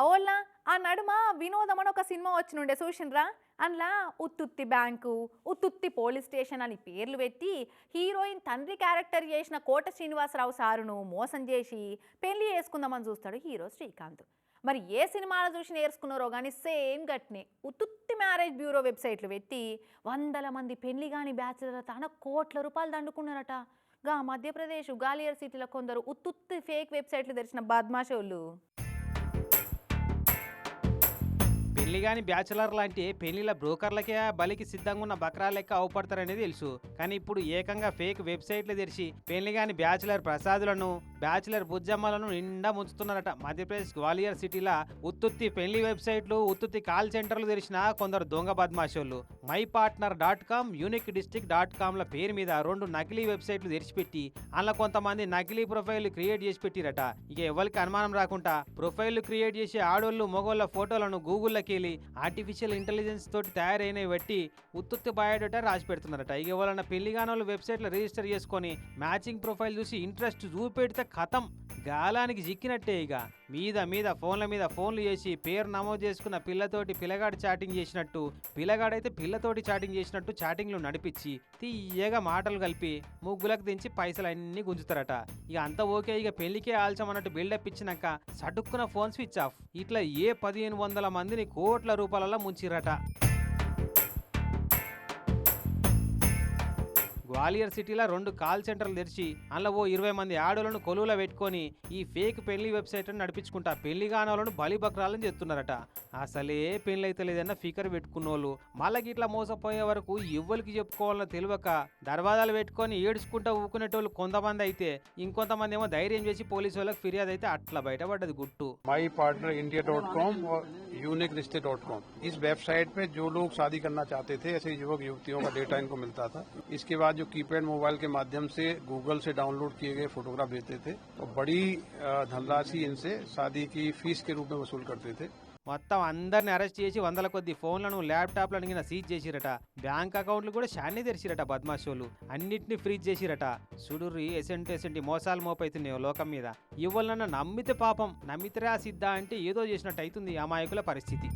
అవోళ్ళ ఆ నడుమ వినోదం అని ఒక సినిమా వచ్చినుండే చూసిండ్రా అందులో ఉత్తుత్తి బ్యాంకు ఉత్తుత్తి పోలీస్ స్టేషన్ అని పేర్లు పెట్టి హీరోయిన్ తండ్రి క్యారెక్టర్ చేసిన కోట శ్రీనివాసరావు సారును మోసం చేసి పెళ్ళి చేసుకుందామని చూస్తాడు హీరో శ్రీకాంత్. మరి ఏ సినిమాలో చూసి నేర్చుకున్నారో కానీ సేమ్ గట్నే ఉత్తుత్తి మ్యారేజ్ బ్యూరో వెబ్సైట్లు పెట్టి వందల మంది పెళ్ళి కాని బ్యాచులర్ తన కోట్ల రూపాయలు దండుకున్నారట. గా మధ్యప్రదేశ్ గాలియర్ సిటీలో కొందరు ఉత్తుత్తి ఫేక్ వెబ్సైట్లు తెరిచిన బద్మాషోళ్ళు. be పెళ్ళి గాని బ్యాచులర్ లాంటి పెళ్ళిల బ్రోకర్లకే బలికి సిద్ధంగా ఉన్న బక్రా లెక్క అవపడతారనేది తెలుసు. కానీ ఇప్పుడు ఏకంగా ఫేక్ వెబ్సైట్లు తెరిచి పెళ్ళి గాని బ్యాచులర్ ప్రసాదులను బ్యాచులర్ బుజ్జమ్మలను నిండా ముంచుతున్నారట మధ్యప్రదేశ్ గ్వాలియర్ సిటీల ఉత్తుత్తి పెళ్ళి వెబ్సైట్లు ఉత్తుత్తి కాల్ సెంటర్లు తెరిచిన కొందరు దొంగ బద్మాషోళ్ళు. My partner dot com unique district dot కామ్ల పేరు మీద రెండు నకిలీ వెబ్సైట్లు తెరిచిపెట్టి అందులో కొంతమంది నకిలీ ప్రొఫైల్ క్రియేట్ చేసి పెట్టిరట. ఇక ఎవరికి అనుమానం రాకుండా ప్రొఫైల్ క్రియేట్ చేసే ఆడోళ్ళు మొగోళ్ళ ఫోటోలను గూగుల్లోకి వెళ్ళి ఆర్టిఫిషియల్ ఇంటెలిజెన్స్ తోటి తయారైనవి బట్టి ఉత్తుత్తి బయోడేటా రాసి పెడుతున్నారట. ఇక ఎవరైనా పెళ్ళిగానోళ్ళు వెబ్సైట్లో రిజిస్టర్ చేసుకొని మ్యాచింగ్ ప్రొఫైల్ చూసి ఇంట్రెస్ట్ చూపెడితే కథం. గాలానికి జిక్కినట్టే ఇక మీద మీద ఫోన్ల మీద ఫోన్లు చేసి పేరు నమోదు చేసుకున్న పిల్లతోటి పిల్లగాడు చాటింగ్ చేసినట్టు పిల్లగాడైతే పిల్లతోటి చాటింగ్ చేసినట్టు చాటింగ్లు నడిపించి తీయగా మాటలు కలిపి ముగ్గులకు దించి పైసలు అన్ని గుంజుతారట. ఇక అంత ఓకే ఇక పెళ్ళికే ఆల్చమన్నట్టు బిల్డప్ ఇచ్చినాక సటుక్కున ఫోన్ స్విచ్ ఆఫ్. ఇట్లా ఏ పదిహేను వందల మందిని కోట్ల రూపాయలలో ముంచిరట గ్వాలియర్ సిటీలో రెండు కాల్ సెంటర్లు తెరిచి అందులో ఓ ఇరవై మంది ఆడోళ్ళను కొలువులో పెట్టుకొని ఈ ఫేక్ పెళ్లి వెబ్సైట్ నడిపించుకుంటా పెళ్లి కానోళ్ళను బలి బక్రాలను చెప్తున్నారట అసలే పెళ్లి అయితే లేదన్న ఫికర్ పెట్టుకున్నోళ్ళు మళ్ళీ ఇట్లా మోసపోయే వరకు ఎవ్వరికి చెప్పుకోవాలనో తెలియక దర్వాజాలు పెట్టుకొని ఏడ్చుకుంటా ఊకునేటోళ్ళు కొంతమంది అయితే ఇంకొంతమంది ఏమో ధైర్యం చేసి పోలీసు వాళ్ళకి ఫిర్యాదు అయితే అట్లా బయటపడ్డది గుట్టు my partner India dot com और यूनिक रिश्ते डॉट कॉम इस वेबसाइट पे जो लोग शादी करना चाहते थे ऐसे युवक युवतियों का डेटा इनको मिलता था इसके बाद जो कीपैड मोबाइल के माध्यम से गूगल से डाउनलोड किए गए फोटोग्राफ भेजते थे और बड़ी अ, धनराशि इनसे शादी की फीस के रूप में वसूल करते थे మొత్తం అందరిని అరెస్ట్ చేసి వందల కొద్ది ఫోన్లను ల్యాప్టాప్లను కింద సీజ్ చేసిరట బ్యాంక్ అకౌంట్లు కూడా షాన్ని తెరిచిరట బద్మాషోలు అన్నిటిని ఫ్రీజ్ చేసిరట సుడుర్రి ఎసెంటి ఎసెంటి మోసాలు మోపైతున్నాయో లోకం మీద ఇవ్వాలన్న నమ్మితే పాపం నమ్మితే సిద్ధా అంటే ఏదో చేసినట్టు అవుతుంది ఈ అమాయకుల పరిస్థితి